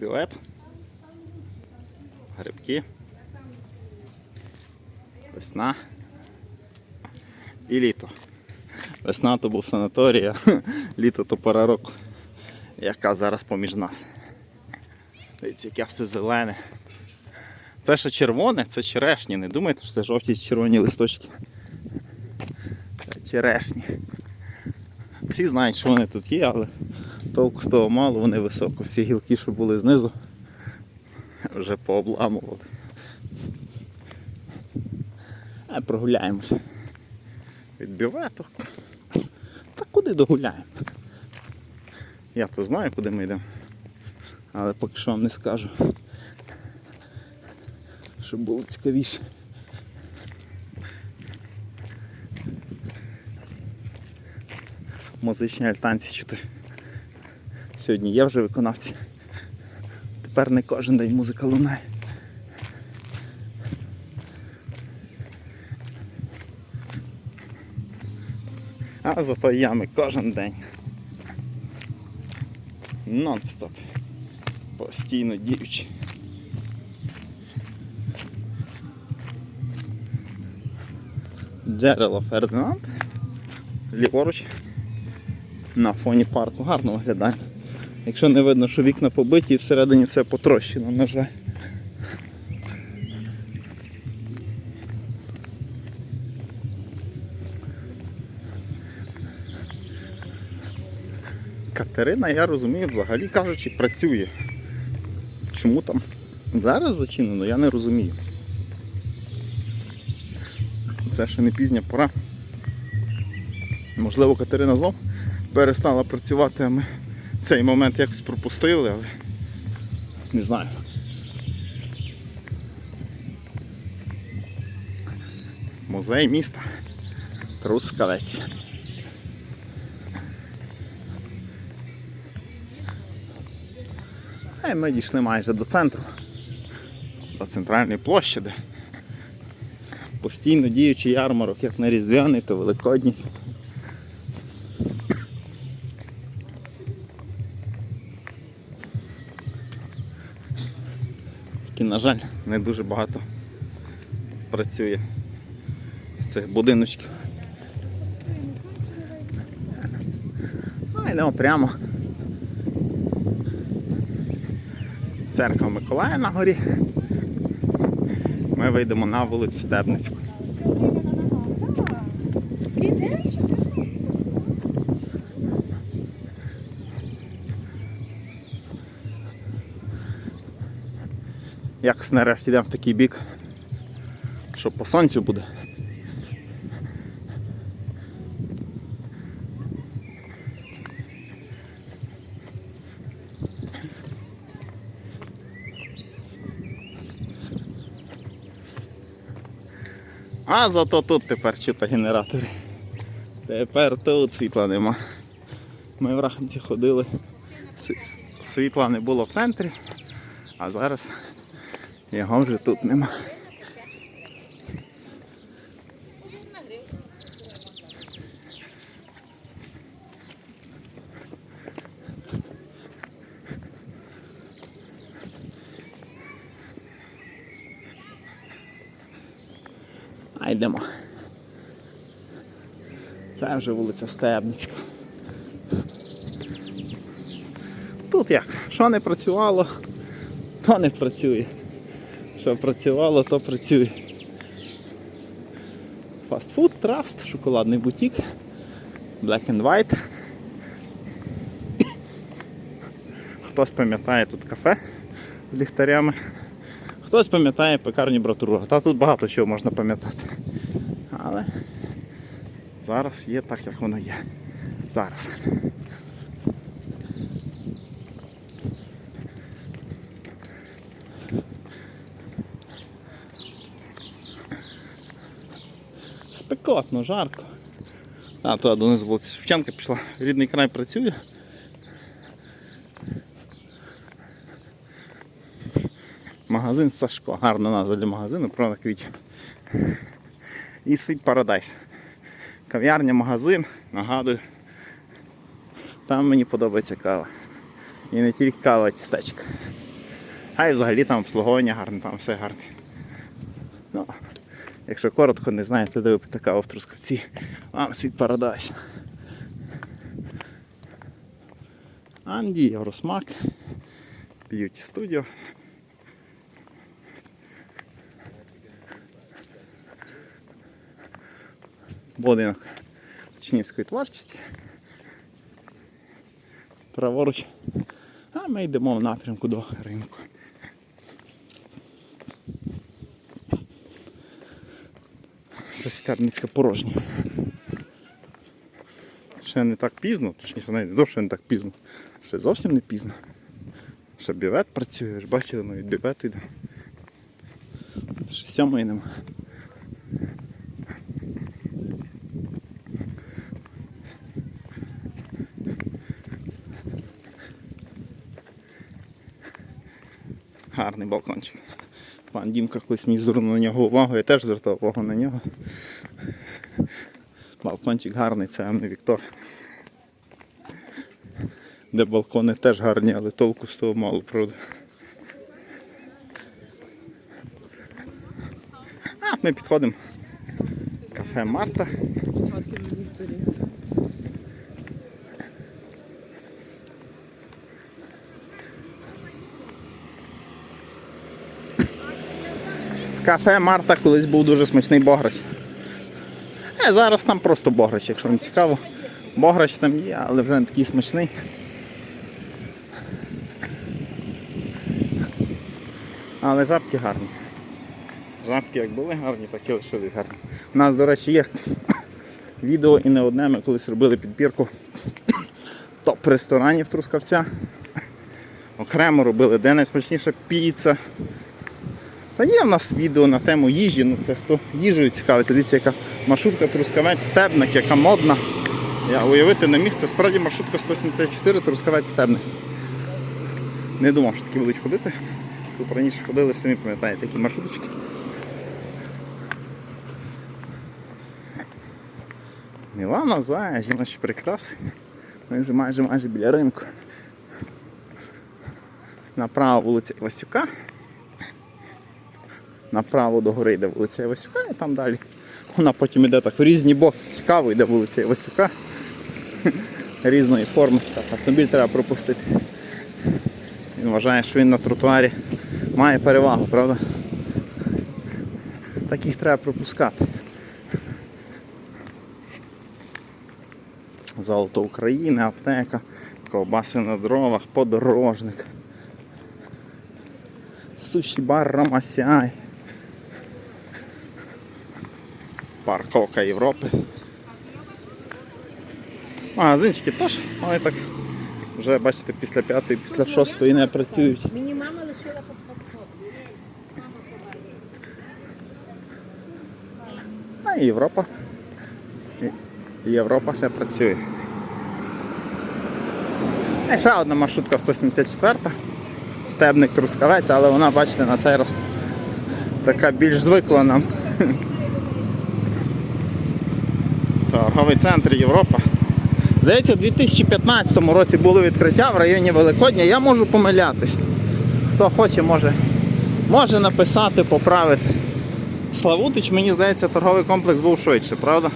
Бювет. Грибки. Весна. І літо. Весна то був санаторій, а літо то пора року, яка зараз поміж нас. Дивіться, яке все зелене. Це що червоне, це черешні. Не думайте, що це жовті червоні листочки. Це черешні. Всі знають, що вони тут є, але толку з того мало, вони високо. Всі гілки, що були знизу, вже пообламували. А прогуляємося. Від бювету. Та куди догуляємо? Я то знаю, куди ми йдемо. Але поки що вам не скажу. Щоб було цікавіше. Музичні альтанці чути. Сьогодні є вже виконавці. Тепер не кожен день музика лунає. А зато ями кожен день. Нон-стоп. Постійно діючи. Джерело Фердинанд. Ліворуч. На фоні парку гарно виглядає. Якщо не видно, що вікна побиті і всередині все потрощено, на жаль. Катерина, я розумію, взагалі кажучи, працює. Чому там зараз зачинено, я не розумію. Це ще не пізня пора. Можливо, Катерина знов перестала працювати, а ми цей момент якось пропустили, але не знаю. Музей міста Трускавець. А ми дійшли майже до центру, до центральної площі, де постійно діючий ярмарок, як на Різдвяний, то Великодній. На жаль, не дуже багато працює з цих будиночків. А йдемо прямо. Церква Миколая на горі. Ми вийдемо на вулицю Стебницьку. Якось нарешті йдемо в такий бік, що по сонцю буде. А зато тут тепер чуто генератори. Тепер тут світла нема. Ми в Раханці ходили, світла не було в центрі, а зараз його вже тут нема. А йдемо. Це вже вулиця Стебницька. Тут як? Що не працювало, то не працює. Що працювало, то працює. Фастфуд, траст, шоколадний бутік, Black and White. Хтось пам'ятає тут кафе з ліхтарями. Хтось пам'ятає пекарню братура. Та тут багато чого можна пам'ятати. Але зараз є так, як воно є. Зараз. Спекотно, жарко. А, туди донизу вулиця Шевченка пішла. Рідний край працює. Магазин Сашко. Гарна назва для магазину, правда квітів. І Sweet Paradise. Кав'ярня, магазин, нагадую. Там мені подобається кава. І не тільки кава, а тістечка. А і взагалі там обслуговування гарне, там все гарне. Якщо коротко, не знаєте, де ви каву в Трускавці, вам світ парадайс. Анді, Євросмак, Б'юті Студіо. Будинок учнівської творчості. Праворуч. А ми йдемо в напрямку до ринку. Щось Терницьке порожнє. Ще не так пізно, точніше навіть що не так пізно. Ще зовсім не пізно. Ще бівет працює, ж бачили, ми від бівету йдемо. Ще сьомої нема. Гарний балкончик. Пан Дімка колись мені звернув на нього увагу, я теж звертав увагу на нього. Балкончик гарний, це М Віктор. Де балкони теж гарні, але толку з того мало, правда. А, ми підходимо. Кафе Марта. Кафе Марта колись був дуже смачний бограч. Е, зараз там просто бограч, якщо вам цікаво. Бограч там є, але вже не такий смачний. Але жабки гарні. Жабки як були гарні, так і лишились гарні. У нас, до речі, є відео і не одне. Ми колись робили підбірку топ-ресторанів Трускавця. Окремо робили, де найсмачніша піца. Та є в нас відео на тему їжі, ну це хто їжею цікавиться. Дивіться, яка маршрутка Трускавець Стебник, яка модна. Я уявити не міг, це справді маршрутка 174 Трускавець Стебник. Не думав, що такі будуть ходити. Тут раніше ходили, самі пам'ятаєте, такі маршруточки. Мілана Зая, жіночі прикраси. Ми вже майже майже біля ринку. Направо вулиця Івасюка. Направо до гори йде вулиця Івасюка і там далі. Вона потім йде так в різні боки. Цікаво йде вулиця Івасюка. Різної форми. Так, автомобіль треба пропустити. Він вважає, що він на тротуарі має перевагу, правда? Так їх треба пропускати. Золото України, аптека, ковбаси на дровах, подорожник. Суші бар Рамасяй. Парковка Європи. Магазинчики теж, вони так вже бачите після п'ятої, після шостої не працюють. Мені мама лишила. А і Європа. І Європа ще працює. І ще одна маршрутка 174. Стебник Трускавець, але вона, бачите, на цей раз така більш звикла нам. Торговий центр Європа. Здається, у 2015 році було відкриття в районі Великодня. Я можу помилятись. Хто хоче, може, може написати, поправити. Славутич, мені здається, торговий комплекс був швидше, правда?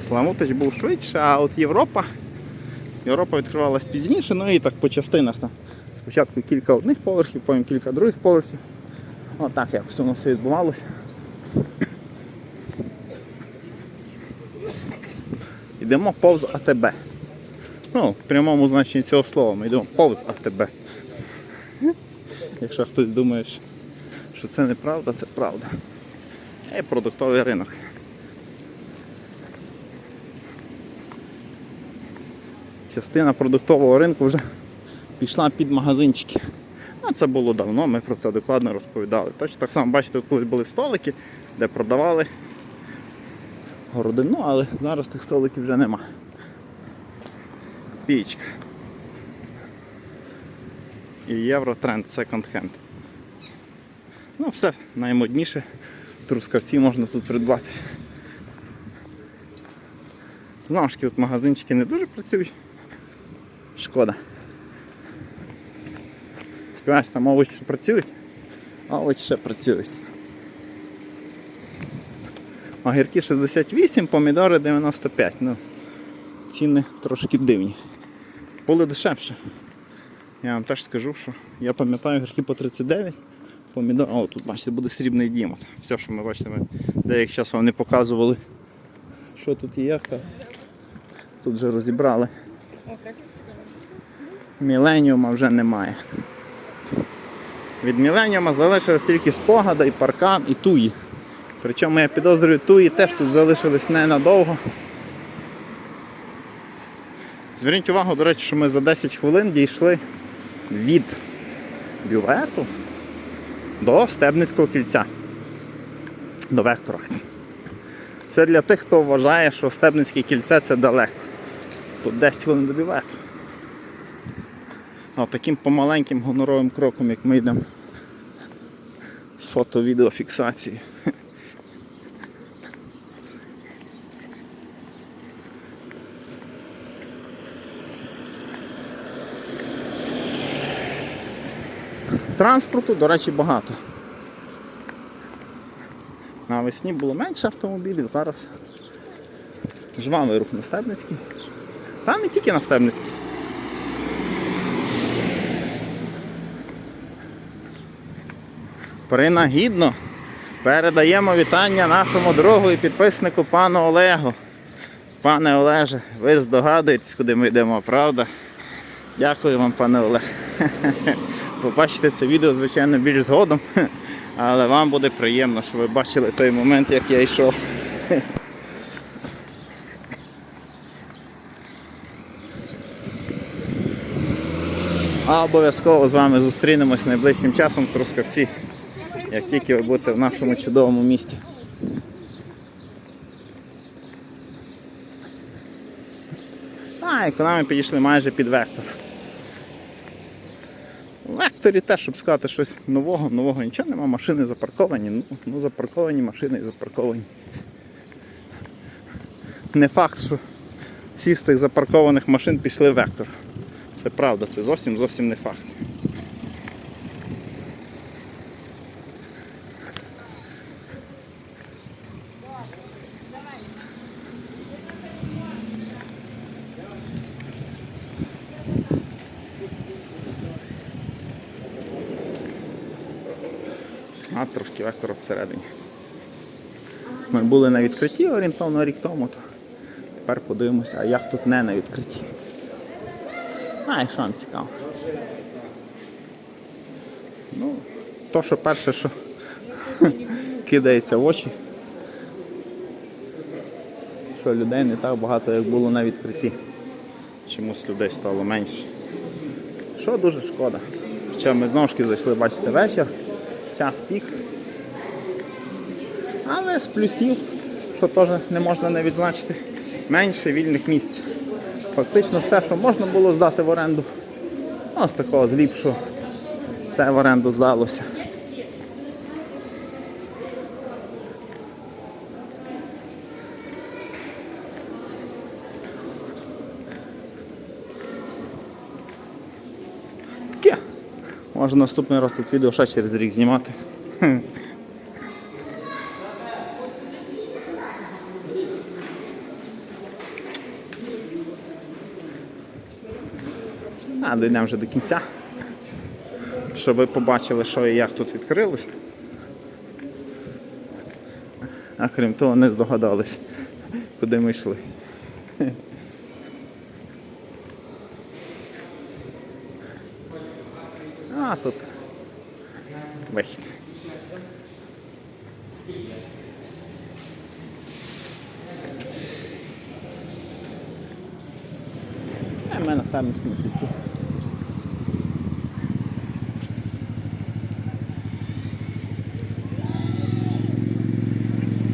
Славутич був швидше, а от Європа. Європа відкривалась пізніше, ну і так по частинах там. Спочатку кілька одних поверхів, потім кілька других поверхів. Отак якось воно все відбувалося. Йдемо повз АТБ. Ну, в прямому значенні цього слова ми йдемо повз АТБ. Якщо хтось думає, що це неправда, це правда. І продуктовий ринок. Частина продуктового ринку вже пішла під магазинчики. А це було давно, ми про це докладно розповідали. Точно так само, бачите, колись були столики, де продавали городину, але зараз тих столиків вже нема. Копійка. І Євротренд секонд-хенд. Ну, все наймодніше в Трускавці можна тут придбати. Знову ж тут магазинчики не дуже працюють. Шкода. Співаюсь, там овочі працюють. Овочі ще працюють. Огірки 68, помідори 95. Ну, ціни трошки дивні. Були дешевше. Я вам теж скажу, що я пам'ятаю огірки по 39, помідори. О, тут бачите, буде срібний дімат. Все, що ми бачите, ми деякий час вам показували, що тут є. яка. Тут вже розібрали. Міленіума вже немає. Від Міленіума залишились тільки спогада і паркан, і туї. Причому я підозрюю, туї теж тут залишились ненадовго. Зверніть увагу, до речі, що ми за 10 хвилин дійшли від бювету до Стебницького кільця. До вектора. Це для тих, хто вважає, що Стебницьке кільце це далеко. Тут 10 хвилин до бювету. А таким помаленьким гоноровим кроком, як ми йдемо з фото-відеофіксації. Транспорту, до речі, багато. Навесні було менше автомобілів, зараз жвавий рух на Стебницький. Та не тільки на Стебницький. Принагідно передаємо вітання нашому другу і підписнику пану Олегу. Пане Олеже, ви здогадуєтесь, куди ми йдемо, правда? Дякую вам, пане Олег. Побачите це відео, звичайно, більш згодом, але вам буде приємно, що ви бачили той момент, як я йшов. А обов'язково з вами зустрінемось найближчим часом в Трускавці, як тільки ви будете в нашому чудовому місті. А, економи підійшли майже під вектор. Теж, щоб сказати щось нового, нового нічого нема, машини запарковані, ну, ну запарковані машини і запарковані. Не факт, що всі з тих запаркованих машин пішли вектор. Це правда, це зовсім зовсім не факт. А трошки вектора всередині. Ми були на відкритті орієнтовно рік тому, то тепер подивимося, а як тут не на відкритті. А, і що вам цікаво. Ну, то, що перше, що кидається в очі, що людей не так багато, як було на відкритті. Чомусь людей стало менше. Що дуже шкода. Хоча ми знову ж зайшли, бачите, вечір, час пік. Але з плюсів, що теж не можна не відзначити, менше вільних місць. Фактично все, що можна було здати в оренду, ось такого зліпшого, все в оренду здалося. Може наступний раз тут відео ще через рік знімати. А, дійдемо вже до кінця. Щоб ви побачили, що і як тут відкрилось. А крім того, не здогадались, куди ми йшли. А тут Бачите. А на самому кінці.